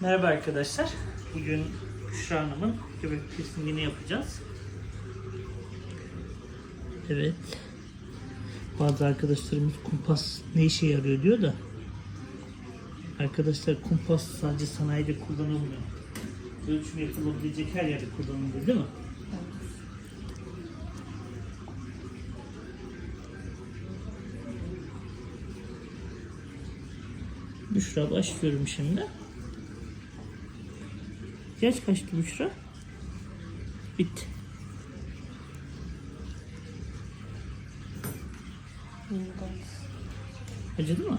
Merhaba arkadaşlar. Bugün Büşra Hanım'ın göbek piercingini yapacağız. Evet. Bazı arkadaşlarımız kumpas ne işe yarıyor diyor da. Arkadaşlar kumpas sadece sanayide kullanılmıyor. Ölçüm yapılabilecek her yerde kullanılıyor değil mi? Büşra başlıyorum şimdi. Yaş kaçtı Büşra? Bitti. Acıdı mı?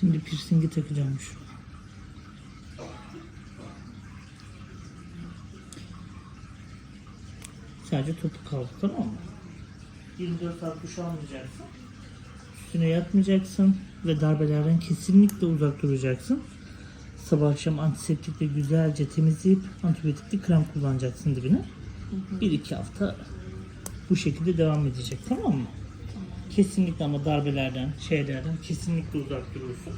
Şimdi piercingi takacağım şu. Sadece topu kaldı tamam mı? 24 saat duş almayacaksın. Üstüne yatmayacaksın ve darbelerden kesinlikle uzak duracaksın. Sabah akşam antiseptikle güzelce temizleyip antibiyotikli krem kullanacaksın dibine. 1-2 hafta bu şekilde devam edecek tamam mı? Kesinlikle ama darbelerden, şeylerden kesinlikle uzak durursun.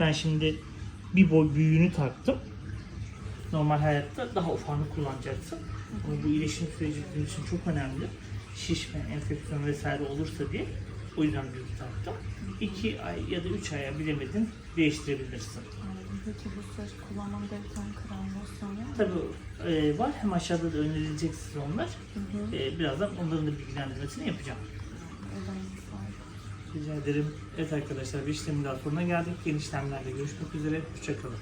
Ben şimdi bir boy büyüğünü taktım. Normal hayatta daha ufağını kullanacaksın. Ama bu iyileşim süreci bizim için çok önemli. Şişme, enfeksiyon vesaire olursa diye o yüzden büyük taktım. 2 ay ya da 3 aya bilemedin değiştirebilirsin. Peki bu süreç kullanmam gereken krem losyon var? Tabii e, var hem aşağıda da önerilecek size onlar. Hı hı. E, birazdan onların da bilgilendirmesini yapacağım. O zaman. Rica ederim. Evet arkadaşlar bir işlemin daha sonuna geldik. Yeni işlemlerde görüşmek üzere. Hoşçakalın.